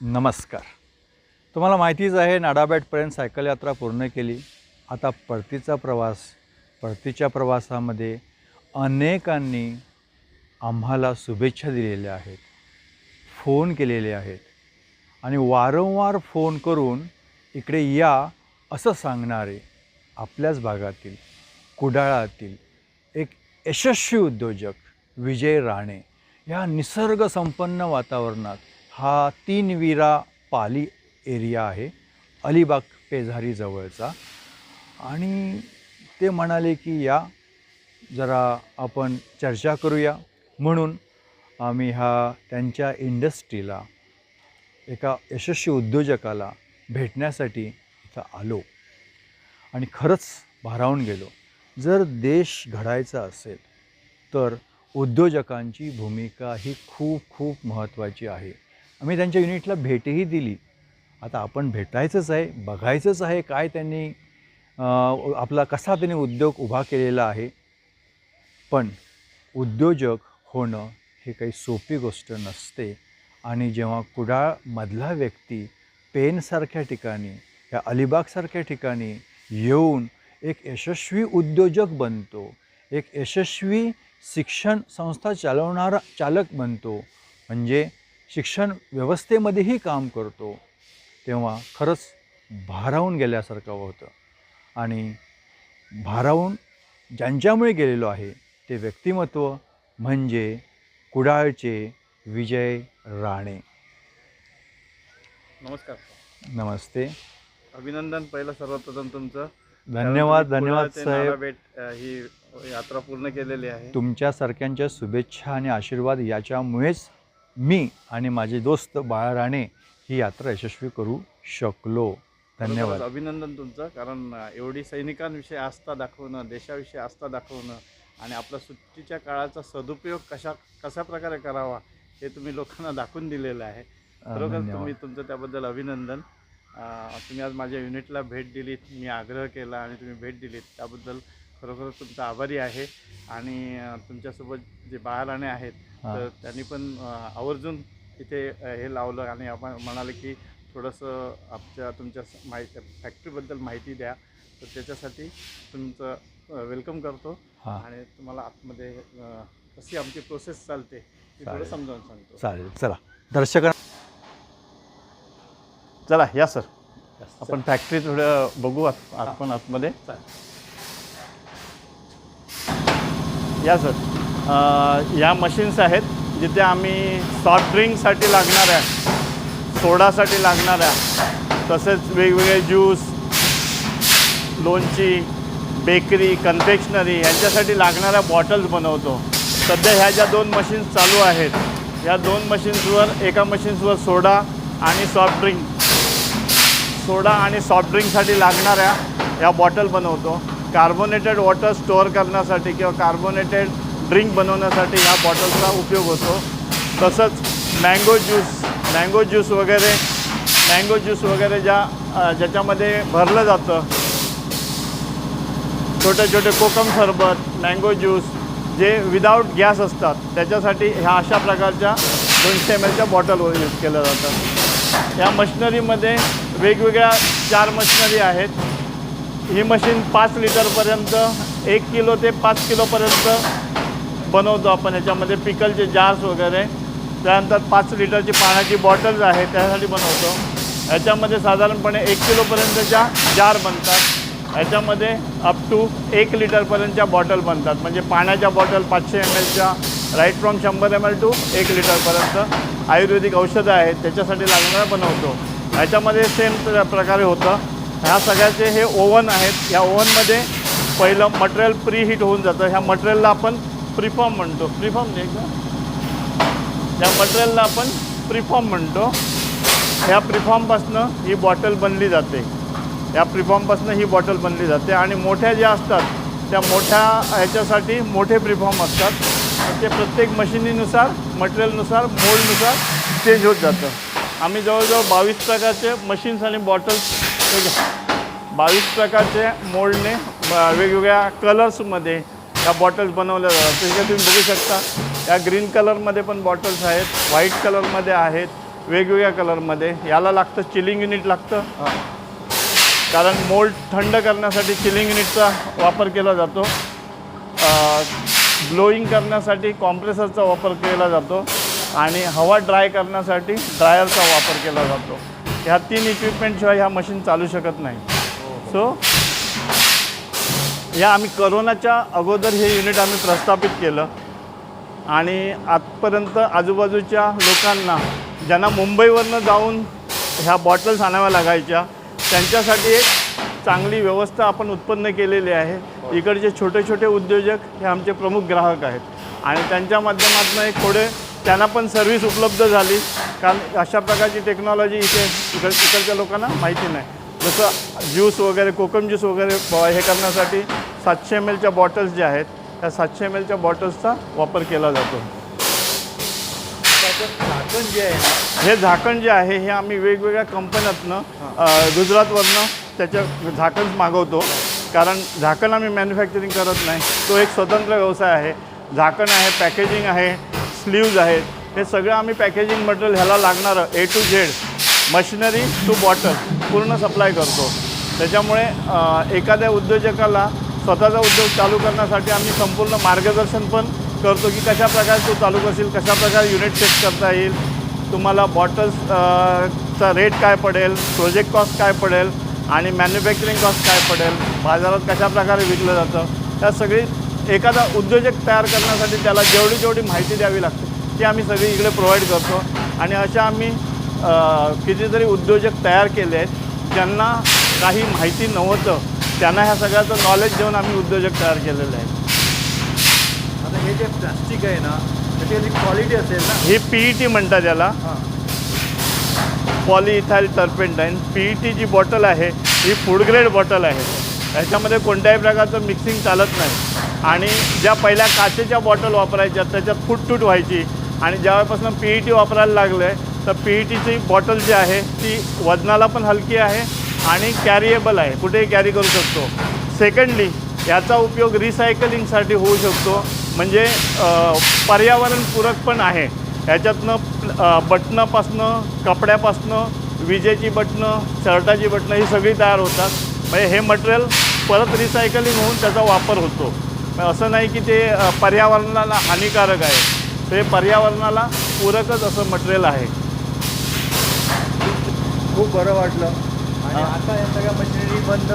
नमस्कार. तुम्हाला माहितीच आहे नाडाबेटपर्यंत सायकल यात्रा पूर्ण केली. आता परतीचा प्रवास परतीच्या प्रवासामध्ये अनेकांनी आम्हाला शुभेच्छा दिलेल्या आहेत फोन केलेले आहेत. आणि वारंवार फोन करून इकडे या असं सांगणारे आपल्याच भागातील कुडाळातील एक यशस्वी उद्योजक विजय राणे या निसर्गसंपन्न वातावरणात हा तीन विरा पाली एरिया आहे अलिबाग पेझारी जवळचा. आणि ते म्हणाले की या जरा आपण चर्चा करूया. म्हणून आम्ही हा त्यांच्या इंडस्ट्रीला एका यशस्वी उद्योजकाला भेटण्यासाठी इथं आलो. आणि खरंच भारावून गेलो. जर देश घडायचा असेल तर उद्योजकांची भूमिका ही खूप खूप महत्त्वाची आहे. आम्ही त्यांच्या युनिटला भेटही दिली. आता आपण भेटायचंच आहे बघायचंच आहे काय त्यांनी आपला कसा त्यांनी उद्योग उभा केलेला आहे. पण उद्योजक होणं हे काही सोपी गोष्ट नसते आणि जेव्हा कुडाळमधला व्यक्ती पेनसारख्या ठिकाणी या अलिबागसारख्या ठिकाणी येऊन एक यशस्वी उद्योजक बनतो एक यशस्वी शिक्षण संस्था चालवणारा चालक बनतो म्हणजे शिक्षण व्यवस्थेमध्येही काम करतो तेव्हा खरंच भारावून गेल्यासारखं होतं. आणि भारावून ज्यांच्यामुळे गेलेलो आहे ते व्यक्तिमत्व म्हणजे कुडाळचे विजय राणे. नमस्कार. नमस्ते. अभिनंदन पहिलं सर्वप्रथम तुमचं. धन्यवाद धन्यवाद साहेब. ही यात्रा पूर्ण केलेली आहे. तुमच्यासारख्यांच्या शुभेच्छा आणि आशीर्वाद याच्यामुळेच मी आणि माझे दोस्त बाळा राणे ही यात्रा यशस्वी करू शकलो. धन्यवाद. अभिनंदन तुमचं. कारण एवढी सैनिकांविषयी आस्था दाखवणं देशाविषयी आस्था दाखवणं आणि आपल्या सुट्टीच्या काळाचा सदुपयोग कशा कशा प्रकारे करावा हे तुम्ही लोकांना दाखवून दिलेलं आहे. खरोखर. तुम्ही तुमचं त्याबद्दल अभिनंदन. तुम्ही आज माझ्या युनिटला भेट दिलीत मी आग्रह केला आणि तुम्ही भेट दिलीत. त्याबद्दल खरोखर तुमचा आभारी आहे. आणि तुमच्यासोबत जे बाळराणे आहेत. तर त्यांनी पण आवर्जून इथे हे लावलं आणि आपण म्हणाले की थोडंसं आमच्या तुमच्या माहिती फॅक्टरीबद्दल माहिती द्या. तर त्याच्यासाठी तुमचं वेलकम करतो. आणि तुम्हाला आतमध्ये कशी आमची प्रोसेस चालते ती थोडं. समजावून सांगतो. चालेल. चला. दर्शकांना चला या सर. आपण फॅक्टरी थोडं बघू आत आपण आतमध्ये. या सर. या मशीन्स आहेत जिथे आम्ही सॉफ्ट ड्रिंकसाठी लागणाऱ्या सोडासाठी लागणाऱ्या तसेच वेगवेगळे ज्यूस लोणची बेकरी कन्फेक्शनरी यांच्यासाठी लागणाऱ्या बॉटल्स बनवतो. सध्या ह्या ज्या दोन मशीन्स चालू आहेत या दोन मशीन्सवर एका मशीन्सवर सोडा आणि सॉफ्ट ड्रिंक सोडा आणि सॉफ्ट ड्रिंकसाठी लागणाऱ्या या बॉटल बनवतो. कार्बोनेटेड वॉटर स्टोअर करण्यासाठी किंवा कार्बोनेटेड ड्रिंक बनवण्यासाठी ह्या बॉटल्सचा उपयोग होतो. तसंच मँगो ज्यूस मँगो ज्यूस वगैरे मँगो ज्यूस वगैरे ज्या ज्याच्यामध्ये भरलं जातं. छोटे छोटे कोकम सरबत मँगो ज्यूस जे विदाऊट गॅस असतात त्याच्यासाठी ह्या अशा प्रकारच्या दोनशे एम एलच्या बॉटलवर यूज केल्या जातात या मशिनरीमध्ये वेगवेगळ्या चार मशिनरी आहेत. ही मशीन पाच लिटरपर्यंत एक किलो ते पाच किलोपर्यंत बनवतो आपण याच्यामध्ये पिकलचे जार्स वगैरे त्यानंतर पाच लिटरची पाण्याची बॉटल्स आहे त्यासाठी बनवतो. याच्यामध्ये साधारणपणे एक किलोपर्यंतच्या जार बनतात. याच्यामध्ये अप टू एक लिटरपर्यंतच्या बॉटल बनतात. म्हणजे पाण्याच्या बॉटल पाचशे एम एलच्या राईट फ्रॉम शंभर एम एल टू एक लिटरपर्यंत आयुर्वेदिक औषधं आहेत त्याच्यासाठी लागणारं बनवतो. याच्यामध्ये सेम प्रकारे होतं. ह्या सगळ्याचे हे ओव्हन आहेत. या ओव्हनमध्ये पहिलं मटेरियल प्री हीट होऊन जातं. ह्या मटेरियलला आपण प्रिफॉर्म म्हणतो. प्रिफॉर्म नाही का या मटेरियलला आपण प्रिफॉर्म म्हणतो. ह्या प्रिफॉर्मपासनं ही बॉटल बनली जाते. या प्रिफॉर्मपासनं ही बॉटल बनली जाते. आणि मोठ्या ज्या असतात त्या मोठ्या ह्याच्यासाठी मोठे प्रिफॉर्म असतात. ते प्रत्येक मशिनीनुसार मटेरियलनुसार मोल्डनुसार चेंज होत जातं. आम्ही जवळजवळ बावीस प्रकारचे मशीन्स आणि बॉटल्स बावीस प्रकारचे मोल्डने वेगवेगळ्या कलर्समध्ये या बॉटल्स बनवल्या जातात. तिथे तुम्ही बघू शकता या ग्रीन कलरमध्ये पण बॉटल्स आहेत व्हाईट कलरमध्ये आहेत वेगवेगळ्या कलरमध्ये याला लागतं चिलिंग युनिट लागतं. कारण मोल्ड थंड करण्यासाठी चिलिंग युनिटचा वापर केला जातो. ब्लोईंग करण्यासाठी कॉम्प्रेसरचा वापर केला जातो. आणि हवा ड्राय करण्यासाठी ड्रायरचा वापर केला जातो. ह्या तीन इक्विपमेंटशिवाय ह्या मशीन चालू शकत नाही. सो या आम्ही करोनाच्या अगोदर हे युनिट आम्ही प्रस्थापित केलं. आणि आजपर्यंत आजूबाजूच्या लोकांना ज्यांना मुंबईवरनं जाऊन ह्या बॉटल्स आणाव्या लागायच्या त्यांच्यासाठी एक चांगली व्यवस्था आपण उत्पन्न केलेली आहे. इकडचे छोटे छोटे उद्योजक हे आमचे प्रमुख ग्राहक आहेत. आणि त्यांच्या माध्यमातून एक थोडे त्यांना पण सर्व्हिस उपलब्ध झाली. कारण अशा प्रकारची टेक्नॉलॉजी इथे इकड इकडच्या लोकांना माहिती नाही. जसं ज्यूस वगैरे कोकम ज्यूस वगैरे हे करण्यासाठी सातशे एम एलच्या बॉटल्स ज्या आहेत त्या सातशे एम एलच्या बॉटल्सचा वापर केला जातो. झाकण जे आहे हे झाकण जे आहे हे आम्ही वेगवेगळ्या कंपन्यातनं गुजरातवरनं त्याचं झाकण मागवतो. कारण झाकण आम्ही मॅन्युफॅक्चरिंग करत नाही. तो एक स्वतंत्र व्यवसाय आहे. झाकण आहे पॅकेजिंग आहे स्लीव्ज आहेत. हे सगळं आम्ही पॅकेजिंग मटेरियल ह्याला लागणारं A to Z machinery to bottle पूर्ण सप्लाय करतो. त्याच्यामुळे एखाद्या उद्योजकाला स्वतःचा उद्योग चालू करण्यासाठी आम्ही संपूर्ण मार्गदर्शन पण करतो की कशा प्रकारे तो चालू करशील कशा प्रकारे युनिट चेक करता येईल तुम्हाला बॉटल्स चा रेट काय पडेल प्रोजेक्ट कॉस्ट काय पडेल आणि मॅन्युफॅक्चरिंग कॉस्ट काय पडेल बाजारात कशा प्रकारे विकलं जातं त्या सगळी एखादा उद्योजक तयार करण्यासाठी त्याला जेवढी जेवढी माहिती द्यावी लागते ती आम्ही सगळी इकडे प्रोव्हाइड करतो. आणि अशा आम्ही कितीतरी उद्योजक तयार केले आहेत ज्यांना काही माहिती नव्हतं त्यांना ह्या सगळ्याचं नॉलेज देऊन आम्ही उद्योजक तयार केलेले आहेत. आता हे जे प्लास्टिक आहे ना त्याची याची क्वालिटी असेल ना? ही पी ई टी म्हणतात याला. हां. Polyethyl turpentine P E T जी बॉटल आहे ही फूड ग्रेड बॉटल आहे. याच्यामध्ये कोणत्याही प्रकारचं मिक्सिंग चालत नाही. आणि ज्या पहिल्या काचेच्या बॉटल वापरायच्या त्याच्यात फुटतूट व्हायची. आणि जेव्हापासून पी ई टी वापरायला लागलं आहे तर पी ई टीची बॉटल जी आहे ती वजनाला पण हलकी आहे आणि कॅरिएबल आहे. कुठेही कॅरी करू शकतो. सेकंडली याचा उपयोग रिसायकलिंगसाठी होऊ शकतो. म्हणजे पर्यावरणपूरक पण आहे. ह्याच्यातनं प्ल- बटनापासनं कपड्यापासनं विजेची बटणं शर्टाची बटणं ही सगळी तयार होतात. म्हणजे हे मटेरियल परत रिसायकलिंग होऊन त्याचा वापर होतो. असं नाही की ते पर्यावरणाला हानिकारक आहे. ते पर्यावरणाला पूरकच असं मटेरियल आहे. खूप बरं वाटलं. आणि आता या सगळ्या मशिनरी बंद.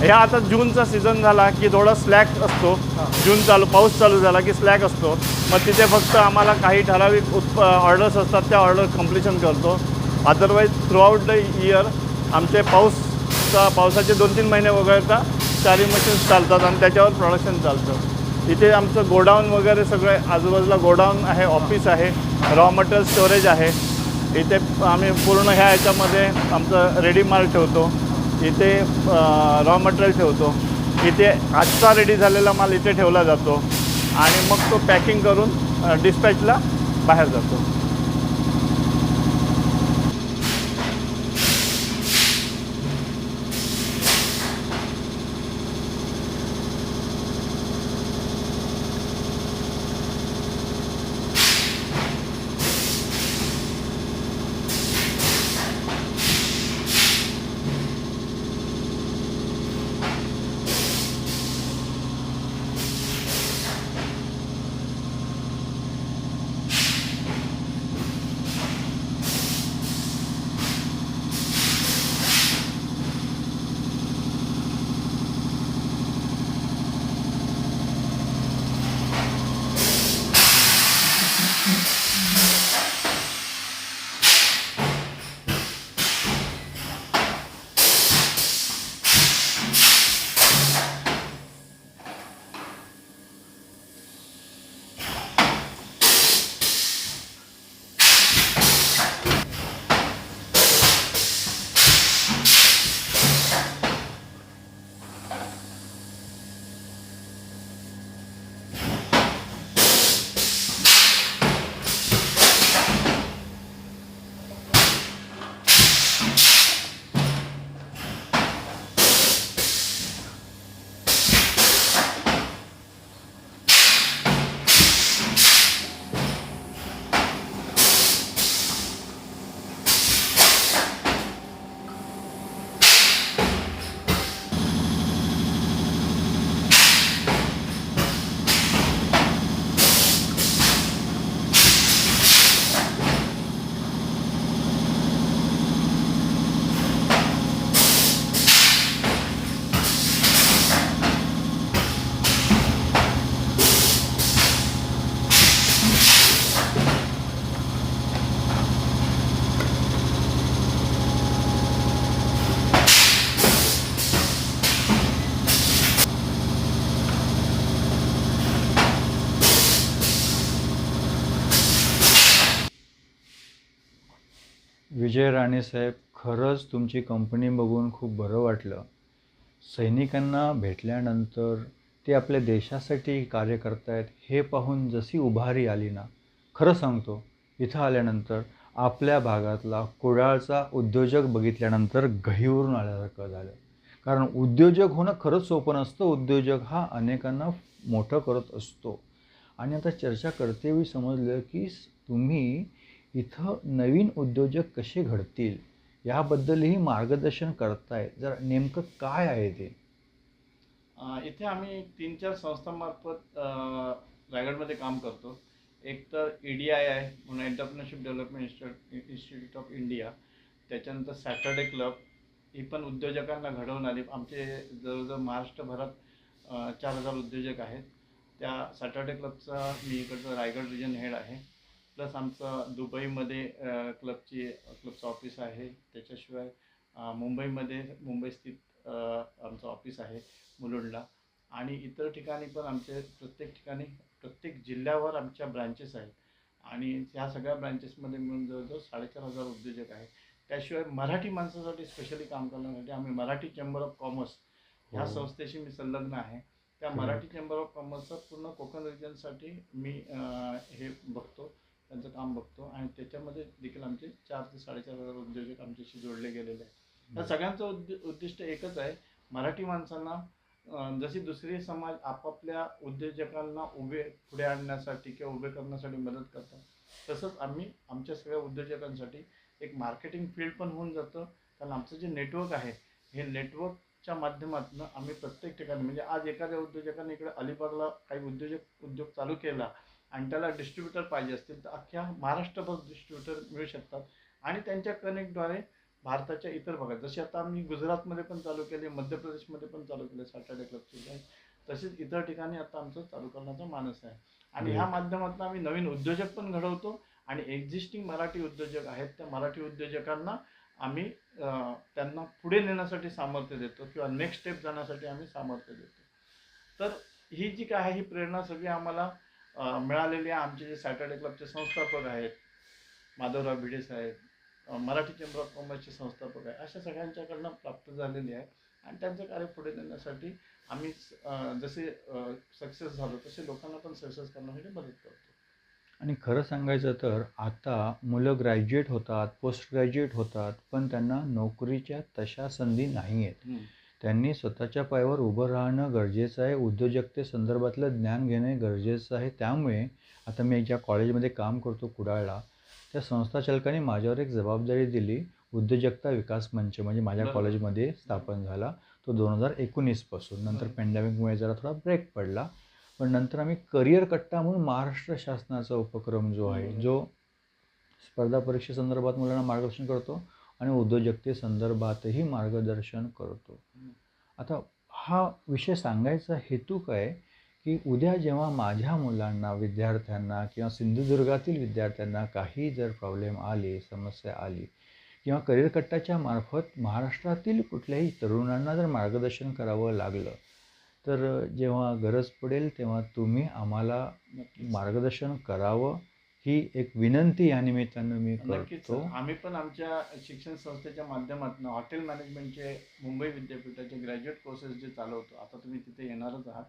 ह्या आता जूनचा सीझन झाला की थोडा स्लॅक असतो. हां. जून चालू पाऊस चालू झाला की स्लॅक असतो. मग तिथे फक्त आम्हाला काही ठराविक उत्प ऑर्डर्स असतात त्या ऑर्डर कम्प्लिशन करतो. अदरवाईज थ्रूआउट द इयर आमचे पाऊसचा पावसाचे दोन तीन महिने वगळता चारी मशीन्स चालतात आणि त्याच्यावर प्रोडक्शन चालतं. इथे आमचं गोडाऊन वगैरे सगळे आजूबाजूला गोडाऊन आहे ऑफिस आहे रॉ मटेरियल स्टोरेज आहे. इथे आम्ही पूर्ण ह्या याच्यामध्ये आमचं रेडी माल ठेवतो. इथे रॉ मटेरियल ठेवतो. इथे आजचा रेडी झालेला माल इथे ठेवला जातो. आणि मग तो पॅकिंग करून डिस्पॅचला बाहेर जातो. विजय राणे साहेब खरंच तुमची कंपनी बघून खूप बरं वाटलं. सैनिकांना भेटल्यानंतर ते आपल्या देशासाठी कार्य करतायत हे पाहून जशी उभारी आली ना खरं सांगतो इथं आल्यानंतर आपल्या भागातला कुडाळचा उद्योजक बघितल्यानंतर गहीवरून आल्यासारखं झालं. कारण उद्योजक होणं खरंच सोपं नसतं उद्योजक हा अनेकांना मोठं करत असतो. आणि आता चर्चा करतेवेळी समजलं की तुम्ही इथं नवीन उद्योजक कसे घडतील याबद्दलही मार्गदर्शन करताय. जर नेमकं काय आहे ते? इथे आम्ही तीन चार संस्थांमार्फत रायगडमध्ये काम करतो. एक तर ई डी आय आहे म्हणून entrepreneurship development institute institute of India त्याच्यानंतर सॅटर्डे क्लब ही पण उद्योजकांना घडवणारी आमचे जवळजवळ महाराष्ट्रभरात चार हजार उद्योजक आहेत. त्या सॅटर्डे क्लबचा मी इकडचं रायगड रिजन हेड आहे. प्लस आमचं दुबईमध्ये क्लबची क्लबचं ऑफिस आहे. त्याच्याशिवाय मुंबईमध्ये मुंबई स्थित अ, आमचं ऑफिस आहे मुलुंडला. आणि इतर ठिकाणी पण आमचे प्रत्येक ठिकाणी प्रत्येक जिल्ह्यावर आमच्या ब्रांचेस आहेत. आणि ह्या सगळ्या ब्रांचेसमध्ये मिळून जवळजवळ साडेचार हजार उद्योजक आहेत. त्याशिवाय मराठी माणसासाठी स्पेशली काम करण्यासाठी आम्ही मराठी चेंबर ऑफ कॉमर्स ह्या हो. संस्थेशी मी संलग्न आहे. त्या. मराठी चेंबर ऑफ कॉमर्सचं पूर्ण कोकण रिजनसाठी मी हे बघतो. काम बघतो आणि त्याच्यामध्ये देखील आमचे चार ते साडेचार हजार उद्योजक आमच्याशी जोडले गेलेले आहेत. या सगळ्यांचं उद्दि उद्दिष्ट एकच आहे मराठी माणसांना जशी दुसरी समाज आपापल्या उद्योजकांना उभे पुढे आणण्यासाठी किंवा उभे करण्यासाठी मदत करतात तसंच आम्ही आमच्या सगळ्या उद्योजकांसाठी एक मार्केटिंग फील्ड पण होऊन जातं. कारण आमचं जे नेटवर्क आहे हे नेटवर्कच्या माध्यमातून आम्ही प्रत्येक ठिकाणी म्हणजे आज एखाद्या उद्योजकाने इकडे अलिबागला काही उद्योजक उद्योग चालू केला आणि त्याला डिस्ट्रीब्युटर पाहिजे असतील तर अख्ख्या महाराष्ट्रभर डिस्ट्रीब्युटर मिळू शकतात. आणि त्यांच्या कनेक्टद्वारे भारताच्या इतर भागात जसे आता आम्ही गुजरातमध्ये पण चालू केले मध्य प्रदेशमध्ये पण चालू केले सॅटर्डे क्लबचे तसेच इतर ठिकाणी आता आमचं चालू करण्याचा मानस आहे. आणि ह्या माध्यमातून आम्ही नवीन उद्योजक पण घडवतो आणि एक्झिस्टिंग मराठी उद्योजक आहेत त्या मराठी उद्योजकांना आम्ही त्यांना पुढे नेण्यासाठी सामर्थ्य देतो किंवा नेक्स्ट स्टेप जाण्यासाठी आम्ही सामर्थ्य देतो. तर ही जी काय आहे ही प्रेरणा सगळी आम्हाला मिळालेली आमचे जे सॅटर्डे क्लबचे संस्थापक आहेत माधवराव भिडे साहेब मराठी चेंबर ऑफ कॉमर्सचे संस्थापक आहे अशा सगळ्यांच्याकडनं प्राप्त झालेली आहे. आणि त्यांचं कार्य पुढे नेण्यासाठी आम्ही जसे सक्सेस झालो तसे लोकांना पण सक्सेस करण्यासाठी मदत करतो. आणि खरं सांगायचं तर आता मुलं ग्रॅज्युएट होतात पोस्ट ग्रॅज्युएट होतात पण त्यांना नोकरीच्या तशा संधी नाही आहेत त्यांनी स्वतःच्या पायावर उभं राहणं गरजेचं आहे. उद्योजकते संदर्भातलं ज्ञान घेणे गरजेचं आहे. त्यामुळे आता मी ज्या कॉलेजमध्ये काम करतो कुडाळला त्या संस्थाचालकाने माझ्यावर एक जबाबदारी दिली. उद्योजकता विकास मंच म्हणजे माझ्या. कॉलेजमध्ये स्थापन झाला. तो दोन हजार एकोणीसपासून नंतर. पॅन्डेमिकमुळे जरा थोडा ब्रेक पडला. पण नंतर आम्ही करिअर कट्टा म्हणून महाराष्ट्र शासनाचा उपक्रम जो आहे. जो स्पर्धा परीक्षेसंदर्भात मुलांना मार्गदर्शन करतो. आणि उद्योजकते संदर्भातही मार्गदर्शन करतो. आता हा विषय सांगायचा हेतू काय की उद्या जेव्हा माझ्या मुलांना विद्यार्थ्यांना किंवा सिंधुदुर्गातील विद्यार्थ्यांना काही जर प्रॉब्लेम आले समस्या आली किंवा करिअर कट्टाच्या मार्फत महाराष्ट्रातील कुठल्याही तरुणांना जर मार्गदर्शन करावं लागलं तर जेव्हा गरज पडेल तेव्हा तुम्ही आम्हाला मार्गदर्शन करावं ही एक विनंती या निमित्तानं मी नक्कीच करतो. आम्ही पण आमच्या शिक्षण संस्थेच्या माध्यमातून हॉटेल मॅनेजमेंटचे मुंबई विद्यापीठाचे ग्रॅज्युएट कोर्सेस जे चालवतो आता तुम्ही तिथे येणारच आहात.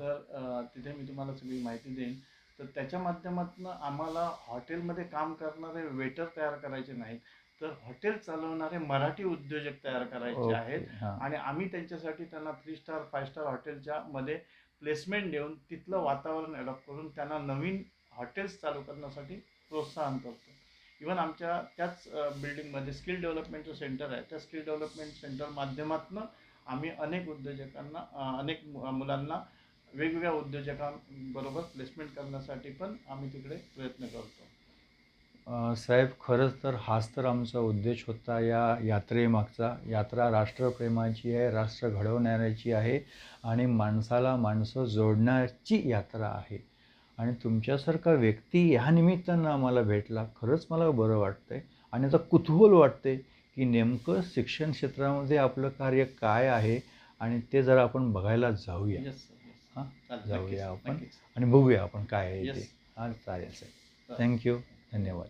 तर तिथे मी तुम्हाला सगळी माहिती देईन. तर त्याच्या माध्यमातून आम्हाला हॉटेलमध्ये काम करणारे वेटर तयार करायचे नाहीत. तर हॉटेल चालवणारे मराठी उद्योजक तयार करायचे आहेत. आणि आम्ही त्यांच्यासाठी त्यांना थ्री स्टार फाय स्टार हॉटेलच्या मध्ये प्लेसमेंट देऊन तिथलं वातावरण अडॉप्ट करून त्यांना नवीन हॉटेल्स चालू करण्यासाठी प्रोत्साहन करतो. इवन आमच्या त्याच बिल्डिंगमध्ये स्किल डेव्हलपमेंटचं सेंटर आहे त्या स्किल डेव्हलपमेंट सेंटर माध्यमातून आम्ही अनेक उद्योजकांना अनेक मु- मुलांना वेगवेगळ्या उद्योजकांबरोबर प्लेसमेंट करण्यासाठी पण आम्ही तिकडे प्रयत्न करतो. साहेब खरंच तर हाच तर आमचा उद्देश होता या यात्रेमागचा. यात्रा राष्ट्रप्रेमाची आहे राष्ट्र घडवणाऱ्याची आहे आणि माणसाला माणसं जोडण्याची यात्रा आहे. आणि तुमच्यासारखा व्यक्ती ह्या निमित्तानं आम्हाला भेटला. खरंच मला बरं वाटतं आहे आणि आता कुतूहल वाटते की नेमकं शिक्षण क्षेत्रामध्ये आपलं कार्य काय आहे आणि ते जरा आपण बघायला जाऊया. हां? जाऊया आपण. आणि बघूया आपण काय आहे ते. हां चालेल साहेब चालेल. थँक्यू धन्यवाद.